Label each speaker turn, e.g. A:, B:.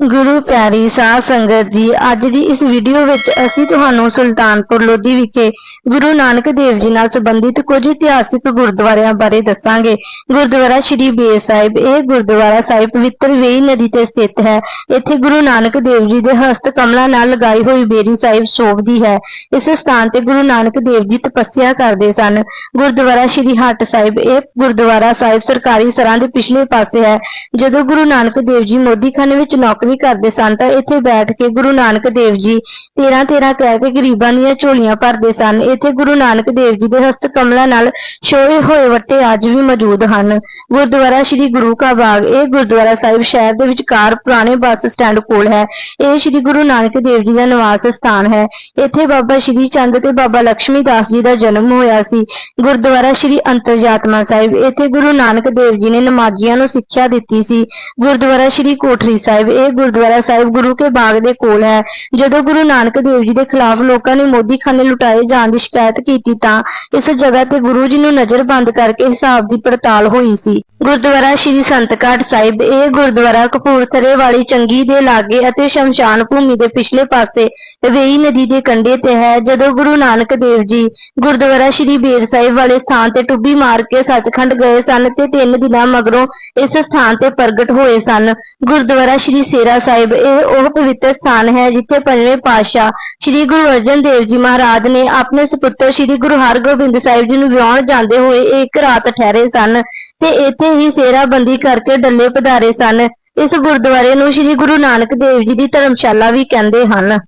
A: ਗੁਰੂ ਪਿਆਰੀ ਸਾਧ ਸੰਗਤ ਜੀ, ਅੱਜ ਦੀ ਇਸ ਵੀਡੀਓ ਵਿੱਚ ਅਸੀਂ ਤੁਹਾਨੂੰ ਸੁਲਤਾਨਪੁਰ ਲੋਧੀ ਵਿਖੇ ਗੁਰੂ ਨਾਨਕ ਦੇਵ ਜੀ ਨਾਲ ਸੰਬੰਧਿਤ ਕੁਝ ਇਤਿਹਾਸਿਕ ਗੁਰਦੁਆਰਿਆਂ ਬਾਰੇ ਦੱਸਾਂਗੇ। ਗੁਰਦੁਆਰਾ ਸ਼੍ਰੀ ਬੇਰ ਸਾਹਿਬ, ਇਹ ਗੁਰਦੁਆਰਾ ਸਾਹਿਬ ਪਵਿੱਤਰ ਵੇਈ ਨਦੀ ਤੇ ਸਥਿਤ ਹੈ। ਇੱਥੇ ਗੁਰੂ ਨਾਨਕ ਦੇਵ ਜੀ ਦੇ ਹਸਤ ਕਮਲਾਂ ਨਾਲ ਲਗਾਈ ਹੋਈ ਬੇਰੀ ਸਾਹਿਬ ਸ਼ੋਭਦੀ ਹੈ। ਇਸ ਸਥਾਨ ਤੇ ਗੁਰੂ ਨਾਨਕ ਦੇਵ ਜੀ ਤਪੱਸਿਆ ਕਰਦੇ ਸਨ। ਗੁਰਦੁਆਰਾ ਸ਼੍ਰੀ ਹੱਟ ਸਾਹਿਬ, ਇਹ ਗੁਰਦੁਆਰਾ ਸਾਹਿਬ ਸਰਕਾਰੀ ਸਰਾਂ ਦੇ ਪਿਛਲੇ ਪਾਸੇ ਹੈ। ਜਦੋਂ ਗੁਰੂ ਨਾਨਕ ਦੇਵ ਜੀ ਮੋਦੀਖਾਨੇ ਵਿੱਚ ਨੌਕਰੀ ਕਰਦੇ ਸਨ ਤਾਂ ਇੱਥੇ ਬੈਠ ਕੇ ਗੁਰੂ ਨਾਨਕ ਦੇਵ ਜੀ 13 13 ਕਹਿ ਕੇ ਗਰੀਬਾਂ ਦੀਆਂ ਝੋਲੀਆਂ ਭਰਦੇ ਸਨ। ਇੱਥੇ ਗੁਰੂ ਨਾਨਕ ਦੇਵ ਜੀ ਦੇ ਹਸਤ ਕਮਲਾਂ ਨਾਲ ਛੋਏ ਹੋਏ ਵੱਟੇ ਅੱਜ ਵੀ ਮੌਜੂਦ ਹਨ। ਗੁਰਦੁਆਰਾ ਸ਼੍ਰੀ ਗੁਰੂ ਕਾ ਬਾਗ, ਇਹ ਗੁਰਦੁਆਰਾ ਸਾਹਿਬ ਸ਼ਹਿਰ ਦੇ ਵਿਚਕਾਰ ਪੁਰਾਣੇ ਬੱਸ ਸਟੈਂਡ ਕੋਲ ਹੈ। ਇਹ ਸ਼੍ਰੀ ਗੁਰੂ ਨਾਨਕ ਦੇਵ ਜੀ ਦਾ ਨਿਵਾਸ ਸਥਾਨ ਹੈ। ਇੱਥੇ ਬਾਬਾ ਸ਼੍ਰੀ ਚੰਦ ਤੇ ਬਾਬਾ ਲక్ష్ਮੀ ਦਾਸ ਜੀ ਦਾ ਜਨਮ ਹੋਇਆ ਸੀ। ਗੁਰਦੁਆਰਾ ਸ਼੍ਰੀ ਅੰਤਰਜਾਤਮਾ ਸਾਹਿਬ, ਇੱਥੇ ਗੁਰੂ ਨਾਨਕ ਦੇਵ ਜੀ ਨੇ ਨਮਾਜ਼ੀਆਂ ਨੂੰ ਸਿੱਖਿਆ ਦਿੱਤੀ ਸੀ। ਗੁਰਦੁਆਰਾ ਸ਼੍ਰੀ ਕੋਠਰੀ ਸਾਹਿਬ, ਇਹ ਗੁਰਦੁਆਰਾ ਸਾਹਿਬ ਗੁਰੂ ਕੇ ਬਾਗ ਦੇ ਕੋਲ ਹੈ। ਜਦੋਂ ਗੁਰੂ ਨਾਨਕ ਦੇਵ ਜੀ ਦੇ ਖਿਲਾਫ ਲੋਕਾਂ ਨੇ ਮੋਦੀਖਾਨੇ ਲੁਟਾਏ ਜਾਣ ਦੀ ਸ਼ਿਕਾਇਤ ਕੀਤੀ ਤਾਂ ਇਸ ਜਗ੍ਹਾ ਤੇ ਗੁਰੂ ਜੀ ਨੂੰ ਨਜ਼ਰਬੰਦ ਕਰਕੇ ਹਿਸਾਬ ਦੀ ਪੜਤਾਲ ਹੋਈ ਸੀ। ਗੁਰਦੁਆਰਾ ਸ਼੍ਰੀ ਸੰਤਕਾਟ ਸਾਹਿਬ, ਇਹ ਗੁਰਦੁਆਰਾ ਕਪੂਰਥਲੇ ਵਾਲੀ ਚੰਗੀ ਦੇ ਲਾਗੇ ਅਤੇ ਸ਼ਮਸ਼ਾਨ ਭੂਮੀ ਦੇ ਪਿਛਲੇ ਪਾਸੇ ਵੇਈ ਨਦੀ ਦੇ ਕੰਢੇ ਤੇ ਹੈ। ਜਦੋਂ ਗੁਰੂ ਨਾਨਕ ਦੇਵ ਜੀ ਗੁਰਦੁਆਰਾ ਸ਼੍ਰੀ ਬੇਰ ਸਾਹਿਬ ਵਾਲੇ ਸਥਾਨ ਤੇ ਟੁੱਬੀ ਮਾਰ ਕੇ ਸੱਚਖੰਡ ਗਏ ਸਨ ਤੇ ਤਿੰਨ ਦਿਨਾਂ ਮਗਰੋਂ ਇਸ ਸਥਾਨ ਤੇ ਪ੍ਰਗਟ ਹੋਏ ਸਨ। ਗੁਰਦੁਆਰਾ ਸ਼੍ਰੀ ਸੇਰਾ ਸਾਹਿਬ, ਇਹ ਉਹ ਪਵਿੱਤਰ ਸਥਾਨ ਹੈ ਜਿੱਥੇ ਪੰਜਵੇਂ ਪਾਤਸ਼ਾਹ ਸ਼੍ਰੀ ਗੁਰੂ ਅਰਜਨ ਦੇਵ ਜੀ ਮਹਾਰਾਜ ਨੇ ਆਪਣੇ ਸੁਪੁੱਤਰ ਸ਼੍ਰੀ ਗੁਰੂ ਹਰਗੋਬਿੰਦ ਸਾਹਿਬ ਜੀ ਨੂੰ ਵਿਆਹਣ ਜਾਂਦੇ ਹੋਏ ਇੱਕ ਰਾਤ ਠਹਿਰੇ ਸਨ ਤੇ ਇੱਥੇ ਹੀ ਸੇਰਾਬੰਦੀ ਕਰਕੇ ਡੱਲੇ ਪਧਾਰੇ ਸਨ। ਇਸ ਗੁਰਦੁਆਰੇ ਨੂੰ ਸ਼੍ਰੀ ਗੁਰੂ ਨਾਨਕ ਦੇਵ ਜੀ ਦੀ ਧਰਮਸ਼ਾਲਾ ਵੀ ਕਹਿੰਦੇ ਹਨ।